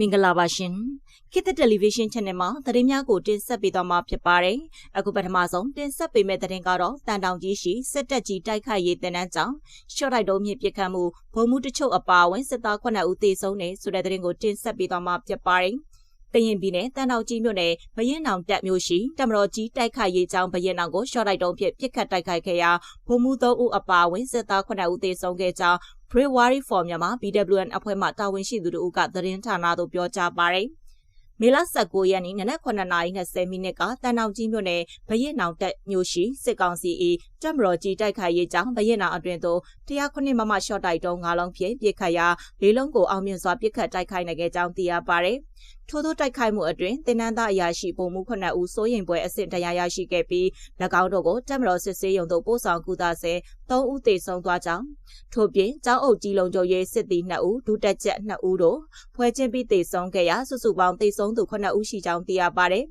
မင်္ဂလာပါရှင်ခေတ်သစ်တယ်လီဗီရှင်း channel မှာသတင်းများကိုတင်ဆက်ပေးသွားမှာဖြစ်ပါတယ်အခုပထမဆုံးတင်ဆက်ပေးမယ့်သတင်းကတော့တန်တောင်ကြီးရှိစစ်တပ်ကြီးတိုက်ခိုက်ရေးတင်နန်းကြောင့်ရှော့တိုက်တုံးမြင့်ပစ်ခတ်မှုဗုံးမှုတချို့အပါအဝင်စစ်သား9ဦးသေဆုံးနေဆိုတဲ့သတင်းကိုတင်ဆက်ပေးသွားမှာဖြစ်ပါတယ်တရင်ပြည်နယ်တန်တောင်ကြီးမြို့နယ်ဘရင်နောင်တက်မြို့ရှိတမတော်ကြီးတိုက်ခိုက်ရေးကြောင်းဘရင်နောင်ကိုရှော့တိုက်တုံးဖြင့်ပစ်ခတ်တိုက်ခိုက်ခဲ့ရာဗိုလ်မှူး၃ဦးအပါအဝင်စစ်သား9ဦးသေဆုံးခဲ့ကြောင်း Brave Wari for မြန်မာ BWN အဖွဲ့မှတာဝန်ရှိသူတို့ကသတင်းဌာနသို့ပြောကြားပါတယ်။မေလ19ရက်နေ့နနက်9:20မိနစ်ကတန်တောင်ကြီးမြို့နယ်ဘရင်နောင်တက်မြို့ရှိစစ်ကောင်စီ၏တပ်မတော်ကြီးတိုက်ခိုက်ရေးကြောင်းဘရင်နောင်အတွင်သို့109မမရှော့တိုက်တုံး၅လုံးဖြင့်ပစ်ခတ်ရာလေးလုံးကိုအောင်မြင်စွာပစ်ခတ်တိုက်ခိုက်နိုင်ခဲ့ကြောင်းသိရပါတယ်။ ထို့သောတိုက်ခိုက်မှုအတွင်တင်နန်းသားအရာရှိပုံမှုခုနှစ်ဦးစိုးရင်ပွဲအဆင့်တရားရရှိခဲ့ပြီး၎င်းတို့ကိုတပ်မတော်စစ်ဆေးရုံသို့ပို့ဆောင်ကူတာဆဲ၃ဦးသေဆုံးသွားကြောင်းထို့ပြင်ကျောင်းအုပ်ကြီးလုံးချုပ်ရေးစစ်သည်2ဦးဒုတက်ချက်2ဦးတို့ဖွဲ့ချင်းပြီးသေဆုံးခဲ့ရာစုစုပေါင်းသေဆုံးသူ9ဦးရှိကြောင်းသိရပါတယ်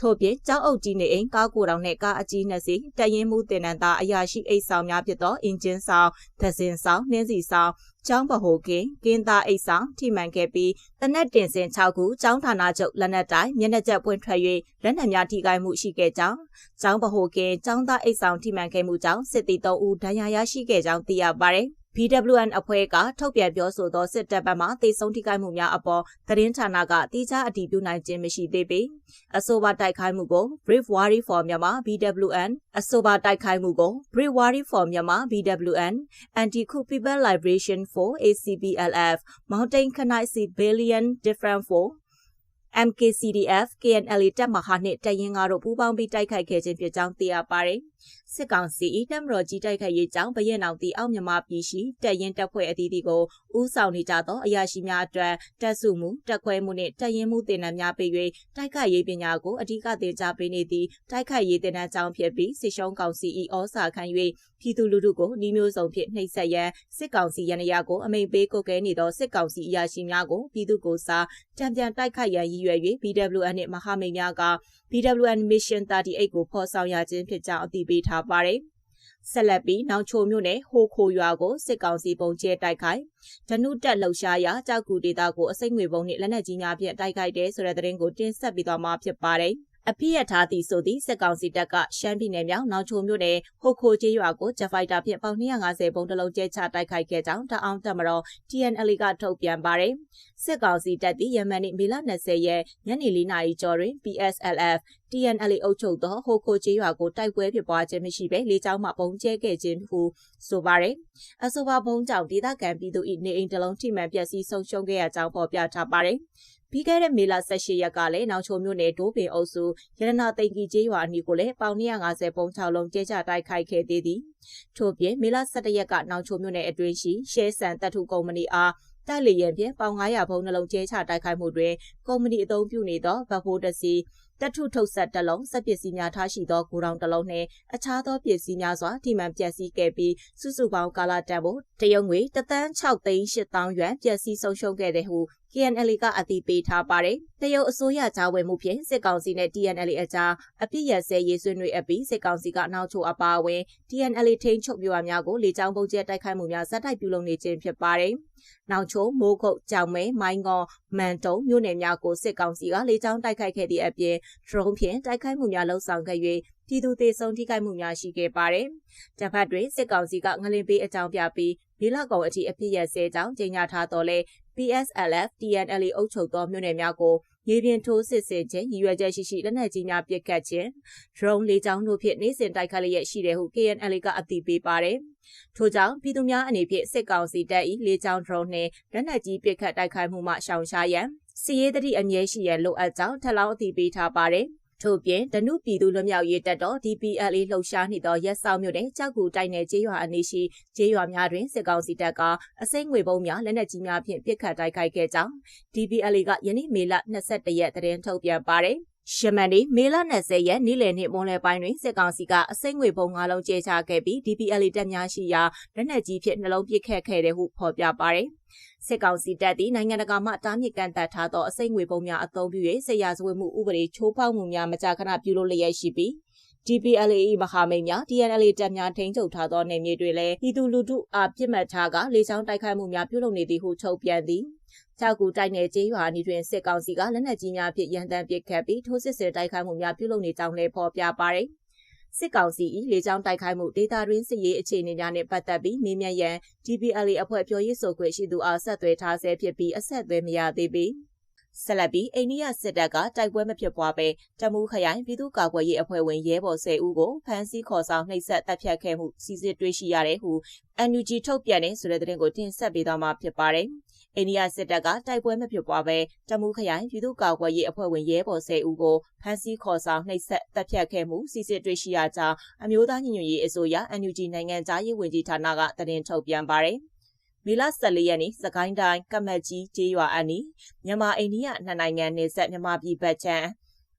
ထို့ပြင်ကျောင်းအုပ်ကြီးနေအိမ်ကားကိုတောင်နဲ့ကားအကြီးနှစ်စီးတရင်မှုတင်နန်းသားအရာရှိအိတ်ဆောင်များဖြစ်သောအင်ဂျင်ဆောင်သဇင်ဆောင်နှင်းစီဆောင် ကျောင်းဗဟိုကင်းကင်းသားအိတ်ဆောင်ထိမှန်ခဲ့ပြီးတနက်တင်စင်6ခုကျောင်းဌာနချုပ်လက်နက်တိုင်းမျက်နှာကျက်ပွင့်ထွက်၍လက်နက်များထိခိုက်မှုရှိခဲ့ကြောင်းကျောင်းဗဟိုကင်းကျောင်းသားအိတ်ဆောင်ထိမှန်ခဲ့မှုကြောင့်စစ်သည်3ဦးဒဏ်ရာရရှိခဲ့ကြောင်းသိရပါတယ်။ BWN အဖွဲ့ကထုတ်ပြန်ပြောဆိုသောစစ်တပ်ဘက်မှတေဆုံးထိခိုက်မှုများအပေါ်သတင်းဌာနကတိကျအတည်ပြုနိုင်ခြင်းမရှိသေးပေအဆိုပါတိုက်ခိုက်မှုကို Brave Wari for Myanmar BWN အဆိုပါတိုက်ခိုက်မှုကို Brave Wari for Myanmar BWN Anti-Coup People Liberation for ACPLF Mountain Khanai Civilian Different for MKCDF KNL တပ်မဟာနှင့်တရင်ကားတို့ပူးပေါင်းပြီးတိုက်ခိုက်ခဲ့ခြင်းဖြစ်ကြောင်းသိရပါတယ်။ စစ်ကောင်စီ၏တပ်မတော်ကြီးတိုက်ခိုက်ရေးကြောင့်ဗရင်အောင်တီအောက်မြန်မာပြည်ရှိတပ်ရင်တပ်ဖွဲ့အသီးသီးကိုဦးဆောင်နေကြသောအရာရှိများအတွက်တပ်စုမှုတပ်ခွဲမှုနှင့်တပ်ရင်မှုတင်နန်းများပေး၍တိုက်ခိုက်ရေးပညာကိုအဓိကသင်ကြားပေးနေသည့်တိုက်ခိုက်ရေးတင်နန်းကြောင်းဖြစ်ပြီးစစ်ရှုံးကောင်စီ၏ဩစာခံ၍ပြည်သူလူထုကိုနှီးမျိုးစုံဖြင့်နှိပ်စက်ရန်စစ်ကောင်စီရန်ရာကိုအမိန်ပေးကုတ်ကဲနေသောစစ်ကောင်စီအရာရှိများကိုပြည်သူကိုစားတံပြန်တိုက်ခိုက်ရန်ရည်ရွယ်၍ BWN နှင့်မဟာမိတ်များက BWN Mission 38ကိုဖော်ဆောင်ရခြင်းဖြစ်ကြောင်းအသိပေးထားပါတယ်။ဆက်လက်ပြီးနောင်ချိုမြို့နယ်ဟိုခိုရွာကိုစစ်ကောင်စီပုံကျဲတိုက်ခိုက်ဓနုတက်လှုပ်ရှားရာကြောက်ကူဒေတာကိုအစိမ့်ငွေပုံနဲ့လက်နက်ကြီးများဖြင့်တိုက်ခိုက်တဲ့ဆိုတဲ့သတင်းကိုတင်ဆက်ပြီးသွားမှာဖြစ်ပါတယ်။အပြည့်ရထားသည်ဆိုသည့်စစ်ကောင်စီတပ်ကရှမ်းပြည်နယ်မြောက်နောင်ချိုမြို့နယ်ဟိုခိုကျေးရွာကိုဂျက်ဖိုက်တာဖြင့်ပေါင်250ဘုံတလုံးကျဲချတိုက်ခိုက်ခဲ့ကြောင်းတအောင်တပ်မတော် TNL ကထုတ်ပြန်ပါတယ်။စစ်ကောင်စီတပ်သည်ယမန်နေ့မေလ20ရက်ညနေ4နာရီကျော်တွင် PSLF TNL အုပ်ချုပ်သောဟိုခိုကျေးရွာကိုတိုက်ပွဲဖြစ်ပွားခြင်းမရှိဘဲလေကြောင်းမှပုံကျဲခဲ့ခြင်းဟုဆိုပါတယ်။အဆိုပါဘုံကြောင့်ဒေသခံပြည်သူ၏နေအိမ်တလုံးထိမှန်ပျက်စီးဆုံးရှုံးခဲ့ရကြောင်းဖော်ပြထားပါတယ်။ပြီးခဲ့တဲ့မေလ18ရက်ကလည်းနောင်ချိုမြို့နယ်ဒိုးပင်အုပ်စုရတနာသိန်ကြီးကျေးရွာအနီးကိုလည်းပေါင်250ပုံ6လုံးကျဲချတိုက်ခိုက်ခဲ့သေးသည်ထို့ပြင်မေလ17ရက်ကနောင်ချိုမြို့နယ်အတွင်းရှိရှဲဆန်တပ်ထုကုမ္ပဏီအားတိုက်လေရင်ဖြင့်ပေါင်900ဘုံနှလုံးကျဲချတိုက်ခိုက်မှုတွင်ကုမ္ပဏီအုံပြုနေသောဗတ်ဖိုးတစီ တထုထုတ်ဆက်တလုံးစက်ပစ္စည်းများထားရှိသောဂိုဒေါင်တလုံးနှင့်အခြားသောပစ္စည်းများစွာထိမှန်ပျက်စီးခဲ့ပြီးစုစုပေါင်းကာလတန်ဖိုးတရုံငွေတသန်း6သိန်း8000ရွမ်ပျက်စီးဆုံးရှုံးခဲ့တဲ့ဟု KNL ကအသိပေးထားပါတယ်။တရုတ်အစိုးရကြားဝင်မှုဖြင့်စစ်ကောင်စီနဲ့ TNL အကြားအပြစ်ရစဲရေးဆွေးနွေးအပြီးစစ်ကောင်စီကနောက်ချိုအပါအဝင် TNL ထိန်းချုပ်ပြွာများကိုလေကြောင်းပုံကျဲတိုက်ခိုက်မှုများဇက်တိုက်ပြုလုပ်နေခြင်းဖြစ်ပါတယ်။နောက်ချိုမိုးကုတ်ကြောင်မဲမိုင်းကောမန်တုံမြို့နယ်များကိုစစ်ကောင်စီကလေကြောင်းတိုက်ခိုက်ခဲ့သည့်အပြင်ဒရုန်းဖြင့်တိုက်ခိုက်မှုများလှုံ့ဆော်ခဲ့၍ ပြည်သူသေဆုံးထိခိုက်မှုများရှိခဲ့ပါတယ်။တပ်ဖက်တွင်စစ်ကောင်စီကငလင်ပေးအကြောင်းပြပြီးမေလကောင်အထိအပြစ်ရစဲကြောင်းကြေညာထားတော်လဲ PSLF TNL အုပ်ချုပ်သောမြို့နယ်များကိုရေပြင်ထိုးစစ်ဆင်ခြင်းရည်ရွယ်ချက်ရှိရှိလက်နက်ကြီးများပစ်ခတ်ခြင်း drone လေးချောင်းတို့ဖြင့်နေ့စဉ်တိုက်ခတ်လျက်ရှိတယ်ဟု KNL ကအသိပေးပါတယ်။ထို့ကြောင့်ပြည်သူများအနေဖြင့်စစ်ကောင်စီတပ်၏လေးချောင်း drone နှင့်လက်နက်ကြီးပစ်ခတ်တိုက်ခိုက်မှုမှရှောင်ရှားရန်စီရေးတတိအမြဲရှိရန်လိုအပ်ကြောင်းထပ်လောင်းအသိပေးထားပါတယ်။ ထို့ပြင်ဒနုပြည်သူလွတ်မြောက်ရေးတပ်တော် DPLA လှုပ်ရှားနေသောရက်ဆောင်မြို့နယ်ကြောက်ကူတိုက်နယ်ကျေးရွာအနီးရှိကျေးရွာများတွင်စစ်ကောင်စီတပ်ကအစိမ့်ငွေပုံးများလက်နက်ကြီးများဖြင့်ပစ်ခတ်တိုက်ခိုက်ခဲ့ကြောင်း DPLA ကယနေ့မေလ22ရက်သတင်းထုတ်ပြန်ပါတယ်။ ရှမန်ဒီမေလ20ရက်နေ့လယ်နေ့မွန်လယ်ပိုင်းတွင်စစ်ကောင်စီကအစိမ့်ငွေပုံ၅လုံးကျဲချခဲ့ပြီး DPLA တပ်များရှိရာလက်နက်ကြီးဖြင့်နှလုံးပစ်ခတ်ခဲ့တယ်ဟုဖော်ပြပါတယ်။စစ်ကောင်စီတပ်သည်နိုင်ငံတကာမှတားမြစ်ကန်တပ်ထားသောအစိမ့်ငွေပုံများအသုံးပြု၍ဆေးရဇဝတ်မှုဥပဒေချိုးဖောက်မှုများမကြာခဏပြုလုပ်လျက်ရှိပြီး DPLA မဟာမိတ်များ DNL တပ်များထိန်းချုပ်ထားသောနေမြေတွေလည်းပြည်သူလူထုအားပြစ်မှတ်ထားကလေကြောင်းတိုက်ခိုက်မှုများပြုလုပ်နေသည်ဟုထုတ်ပြန်သည် ကြောက်ကူတိုက်နယ်ကျေးရွာအနီးတွင်စစ်ကောင်စီကလက်နက်ကြီးများဖြင့်ရန်တမ်းပစ်ခတ်ပြီးထိုးစစ်ဆင်တိုက်ခိုက်မှုများပြုလုပ်နေကြောင်းလည်းဖော်ပြပါတယ်။စစ်ကောင်စီ၏လေကြောင်းတိုက်ခိုက်မှုဒေတာရင်းစစ်ရေးအခြေအနေများနဲ့ပတ်သက်ပြီးမေးမြန်းရန် DPLA အဖွဲ့ပြောရေးဆိုခွင့်ရှိသူအားဆက်သွယ်ထားဆဲဖြစ်ပြီးအဆက်အသွယ်မရသေးပေ။ဆက်လက်ပြီးအိန္ဒိယစစ်တပ်ကတိုက်ပွဲမဖြစ်ပွားပဲတမူးခရိုင်ပြည်သူ့ကာကွယ်ရေးအဖွဲ့ဝင်ရဲဘော်10ဦးကိုဖမ်းဆီးခေါ်ဆောင်နှိပ်စက်တပ်ဖြတ်ခဲ့မှုစီစစ်တွေ့ရှိရတယ်ဟု NUG ထုတ်ပြန်တဲ့ဆိုတဲ့သတင်းကိုတင်ဆက်ပေးသွားမှာဖြစ်ပါတယ်။ အိန္ဒိယစစ်တပ်ကတိုက်ပွဲမဖြစ်ပွားပဲတမူးခရိုင်ပြည်သူ့ကာကွယ်ရေးအဖွဲ့ဝင်ရဲဘော်10ဦးကိုဖမ်းဆီးခေါ်ဆောင်နှိပ်စက်တပ်ဖြတ်ခဲ့မှုစီစစ်တွေ့ရှိရကြောင်းအမျိုးသားညီညွတ်ရေးအစိုးရ NUG နိုင်ငံသားရေးဝန်ကြီးဌာနကသတင်းထုတ်ပြန်ပါတယ်။မေလ14ရက်နေ့စကိုင်းတိုင်းကမတ်ကြီးကျေးရွာအနီးမြန်မာအိန္ဒိယနှစ်နိုင်ငံနေဆက်မြန်မာပြည်ဘက်ချမ်း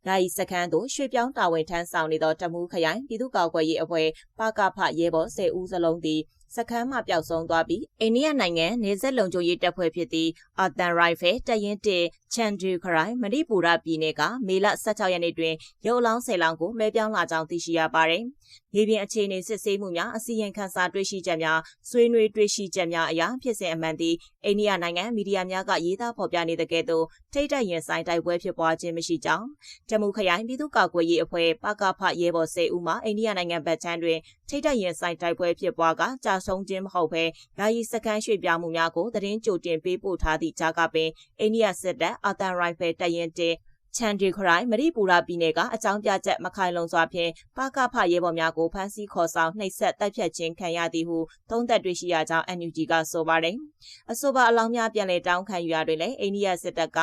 နိုင်စခန်းသို့ရွှေပြောင်းတာဝန်ထမ်းဆောင်နေသောတမူးခရိုင်ပြည်သူ့ကာကွယ်ရေးအဖွဲ့ပကဖရဲဘော်10ဦးစလုံးသည် စခန်းမှပျောက်ဆုံးသွားပြီးအိန္ဒိယနိုင်ငံနေဆက်လုံခြုံရေးတပ်ဖွဲ့ဖြစ်သည့်အာတန်ရိုင်ဖယ်တရင်တချန်ဒူခရိုင်မဏိပူရပြည်နယ်ကမေလ16ရက်နေ့တွင်ရုပ်အလောင်း10လောင်းကိုလွှဲပြောင်းလာကြောင်းသိရှိရပါတယ်။မြေပြင်အခြေအနေစစ်ဆေးမှုများအစီရင်ခံစာတွေ့ရှိချက်များဆွေးနွေးတွေ့ရှိချက်များအရဖြစ်စဉ်အမှန်သည်အိန္ဒိယနိုင်ငံမီဒီယာများကရေးသားဖော်ပြနေတဲ့ကဲ့သို့ထိတ်တက်ရင်ဆိုင်တိုက်ပွဲဖြစ်ပွားခြင်းမရှိကြောင်းတမူခရိုင်ပြည်သူ့ကာကွယ်ရေးအဖွဲ့ပကဖရဲဘော်10ဦးမှအိန္ဒိယနိုင်ငံဗတ်ချမ်းတွင် ထိတ်တက်ရင်ဆိုင်တိုက်ပွဲဖြစ်ပွားကကြာဆုံးခြင်းမဟုတ်ဘဲယာယီစခန်းရွှေ့ပြောင်းမှုများကိုသတင်းကြိုတင်ပေးပို့ထားသည့်ကြားကပင်အိန္ဒိယစစ်တပ်အာတန်ရိုင်ဖယ်တရင်တင်ချန်ဒီခရိုင်မရိပူရာပြည်နယ်ကအကြောင်းပြချက်မခိုင်လုံစွာဖြင့်ပါကဖရဲဘော်များကိုဖမ်းဆီးခေါ်ဆောင်နှိပ်စက်တိုက်ဖြတ်ခြင်းခံရသည်ဟုသုံးသပ်တွေ့ရှိရကြောင်း NUG ကဆိုပါတယ်။အဆိုပါအလောင်းများပြန်လည်တောင်းခံယူရတွင်လည်းအိန္ဒိယစစ်တပ်က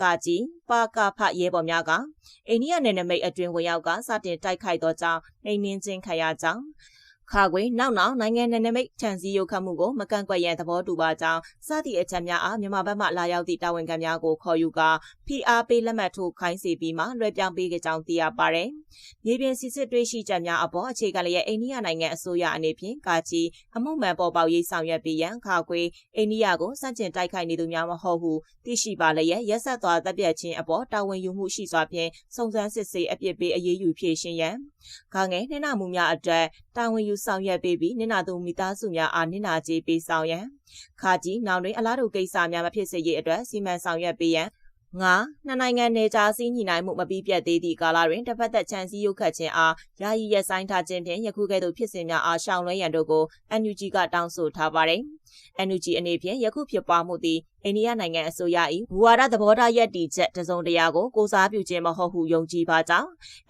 ကာကြီးပါကဖရဲဘော်များကအိန္ဒိယနယ်နိမိတ်အတွင်ဝင်ရောက်ကစတင်တိုက်ခိုက်သောကြောင့်နှိမ်နင်းခြင်းခံရကြောင်း ခါခွေနောက်နောက်နိုင်ငံနယ်နိမိတ်ခြံစည်းရုပ်ခတ်မှုကိုမကန့်ကွက်ရန်သဘောတူပါကြောင်းစသည့်အချက်များအားမြန်မာဘက်မှလာရောက်သည့်တာဝန်ခံများကိုခေါ်ယူကာ PR ပေးလက်မှတ်ထိုးခိုင်းစီပြီးမှလွှဲပြောင်းပေးကြကြောင်းသိရပါတယ်။မြေပြင်စစ်စစ်တွေ့ရှိချက်များအပေါ်အခြေခံလျက်အိန္ဒိယနိုင်ငံအစိုးရအနေဖြင့်ကာချီအမှုမှန်ပေါ်ပေါက်ရေးဆောင်ရွက်ပေးရန်ခါခွေအိန္ဒိယကိုစန့်ကျင်တိုက်ခိုက်နေသူများမဟုတ်ဟုသိရှိပါလျက်ရက်ဆက်သွားတပ်ပြတ်ခြင်းအပေါ်တာဝန်ယူမှုရှိစွာဖြင့်စုံစမ်းစစ်ဆေးအပြစ်ပေးအရေးယူဖြေရှင်းရန်ခါငယ်နှင်းနာမှုများအတွက်တာဝန်ယူဆောင်ရွက်ပေးပြီးနင်နာသူမိသားစုများအားနင်နာကြေးပေးဆောင်ရန်ခါကြီးနောက်တွင်အလားတူကိစ္စများမဖြစ်စေရေးအတွက်စီမံဆောင်ရွက်ပေးရန်ငါနှစ်နိုင်ငံနယ်ခြားစည်းညီနိုင်မှုမပြီးပြတ်သေးသည့်ကာလတွင်တစ်ဖက်သက်ချန်စည်းရုပ်ခတ်ခြင်းအားယာယီရပ်ဆိုင်းထားခြင်းဖြင့်ယခုကဲ့သို့ဖြစ်စဉ်များအားရှောင်လွှဲရန်တို့ကို NUG ကတောင်းဆိုထားပါတယ်။ NUG အနေဖြင့်ယခုဖြစ်ပွားမှုသည် အိန္ဒိယနိုင်ငံအစိုးရ၏ဘူဝါဒသဘောထားရည်တည်ချက်တစုံတရာကိုကိုစားပြုခြင်းမဟုတ်ဟုယုံကြည်ပါကြောင်း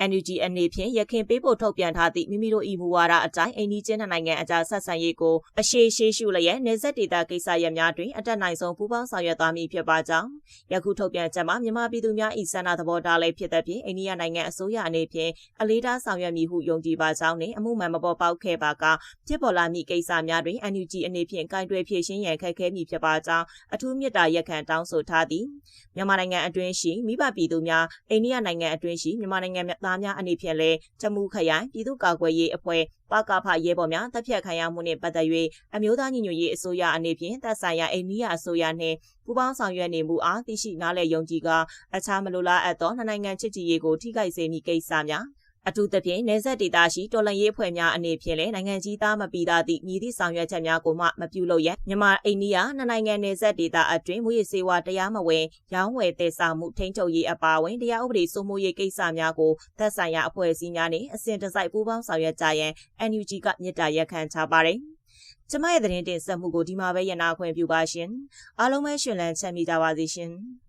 NUG အနေဖြင့်ရခင်ပေးပို့ထုတ်ပြန်ထားသည့်မိမိတို့၏ဘူဝါဒအတိုင်းအိန္ဒိချင်းနိုင်ငံအကြားဆက်ဆံရေးကိုအရှိရှိရှုလျက်နေဆက်ဒေတာကိစ္စရပ်များတွင်အတက်နိုင်ဆုံးပူးပေါင်းဆောင်ရွက်သွားမည်ဖြစ်ပါကြောင်းယခုထုတ်ပြန်ချက်မှာမြန်မာပြည်သူများ၏ဆန္ဒသဘောထားလည်းဖြစ်တဲ့ဖြင့်အိန္ဒိယနိုင်ငံအစိုးရအနေဖြင့်အလေးထားဆောင်ရွက်မည်ဟုယုံကြည်ပါကြောင်းနှင့်အမှုမှန်မပေါ်ပေါက်ခဲ့ပါကဖြစ်ပေါ်လာမည့်ကိစ္စများတွင် NUG အနေဖြင့်ကင်တွယ်ဖြေရှင်းရန်ခက်ခဲမည်ဖြစ်ပါကြောင်းအထူးမြတ်တာရက်ခံတောင်းဆိုထားသည်မြန်မာနိုင်ငံအတွင်းရှိမိဘပြည်သူများအိန္ဒိယနိုင်ငံအတွင်းရှိမြန်မာနိုင်ငံသားများအနေဖြင့်လည်းတမူခရိုင်ပြည်သူ့ကာကွယ်ရေးအဖွဲ့ပကဖရဲဘော်များတပ်ဖြတ်ခံရမှုနှင့်ပတ်သက်၍အမျိုးသားညီညွတ်ရေးအစိုးရအနေဖြင့်တပ်ဆိုင်ရာအိန္ဒိယအစိုးရနှင့်ပူးပေါင်းဆောင်ရွက်နေမှုအားသိရှိနားလည်ယုံကြည်ကာအခြားမလိုလားအပ်သောနှစ်နိုင်ငံချစ်ကြည်ရေးကိုထိခိုက်စေမည့်ကိစ္စများ အထူးသဖြင့်နေဆက်ဒေတာရှိတော်လှန်ရေးအဖွဲ့များအနေဖြင့်လည်းနိုင်ငံကြီးသားမပီသားသည့်မြည်သည့်ဆောင်ရွက်ချက်များကိုမှမပြုလုပ်ရန်မြန်မာအိန္ဒိယနှစ်နိုင်ငံနေဆက်ဒေတာအတွင်းမူရစေဝါတရားမဝင်ရောင်းဝယ်တည်ဆောင်မှုထိန်းချုပ်ရေးအပါအဝင်တရားဥပဒေစိုးမိုးရေးကိစ္စများကိုသက်ဆိုင်ရာအဖွဲ့အစည်းများနှင့်အစဉ်တစိုက်ပူးပေါင်းဆောင်ရွက်ကြရန် NUG ကမြစ်တာရက်ခံချပါတယ်။ကျမရဲ့သတင်းတင်ဆက်မှုကိုဒီမှာပဲရနာခွင့်ပြုပါရှင်။အားလုံးပဲရှင်လန်းချမ်းမြေကြပါစေရှင်။